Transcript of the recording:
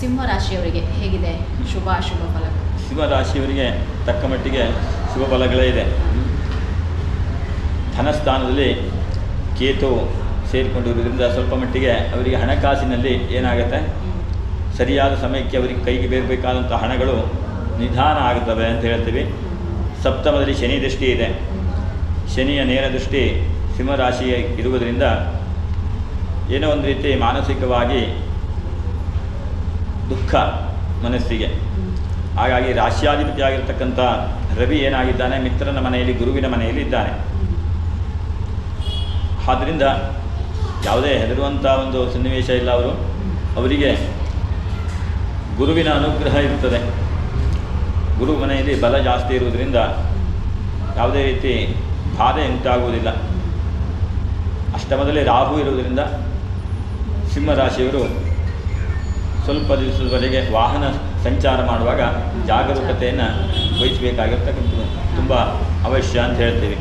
ಸಿಂಹ ರಾಶಿಯವರಿಗೆ ಹೇಗಿದೆ ಶುಭ, ಅಶುಭ ಫಲ? ಸಿಂಹ ರಾಶಿಯವರಿಗೆ ತಕ್ಕ ಮಟ್ಟಿಗೆ ಶುಭ ಫಲಗಳೇ ಇದೆ. ಧನಸ್ಥಾನದಲ್ಲಿ ಕೇತು ಸೇರಿಕೊಂಡಿರುವುದರಿಂದ ಸ್ವಲ್ಪ ಮಟ್ಟಿಗೆ ಅವರಿಗೆ ಹಣಕಾಸಿನಲ್ಲಿ ಏನಾಗುತ್ತೆ? ಸರಿಯಾದ ಸಮಯಕ್ಕೆ ಅವರಿಗೆ ಕೈಗೆ ಬೇರಬೇಕಾದಂಥ ಹಣಗಳು ನಿಧಾನ ಆಗುತ್ತವೆ ಅಂತ ಹೇಳ್ತೀವಿ. ಸಪ್ತಮದಲ್ಲಿ ಶನಿ ದೃಷ್ಟಿ ಇದೆ. ಶನಿಯ ನೇರ ದೃಷ್ಟಿ ಸಿಂಹರಾಶಿಯ ಇರುವುದರಿಂದ ಏನೋ ಒಂದು ರೀತಿ ಮಾನಸಿಕವಾಗಿ ದುಃಖ ಮನಸ್ಸಿಗೆ. ಹಾಗಾಗಿ ರಾಶ್ಯಾಧಿಪತಿಯಾಗಿರ್ತಕ್ಕಂಥ ರವಿ ಏನಾಗಿದ್ದಾನೆ? ಮಿತ್ರನ ಮನೆಯಲ್ಲಿ, ಗುರುವಿನ ಮನೆಯಲ್ಲಿ ಇದ್ದಾನೆ. ಆದ್ದರಿಂದ ಯಾವುದೇ ಹೆದರುವಂಥ ಒಂದು ಸನ್ನಿವೇಶ ಇಲ್ಲ ಅವರು. ಅವರಿಗೆ ಗುರುವಿನ ಅನುಗ್ರಹ ಇರುತ್ತದೆ ಗುರು ಮನೆಯಲ್ಲಿ ಬಲ ಜಾಸ್ತಿ ಇರುವುದರಿಂದ ಯಾವುದೇ ರೀತಿ ಬಾಧೆ ಉಂಟಾಗುವುದಿಲ್ಲ. ಅಷ್ಟಮದಲ್ಲಿ ರಾಹು ಇರುವುದರಿಂದ ಸಿಂಹರಾಶಿಯವರು ಸ್ವಲ್ಪ ದಿವಸದವರೆಗೆ ವಾಹನ ಸಂಚಾರ ಮಾಡುವಾಗ ಜಾಗರೂಕತೆಯನ್ನು ವಹಿಸಬೇಕಾಗಿರ್ತಕ್ಕಂಥದ್ದು. ತುಂಬ ಅವಶ್ಯ ಅಂತ ಹೇಳ್ತೀವಿ.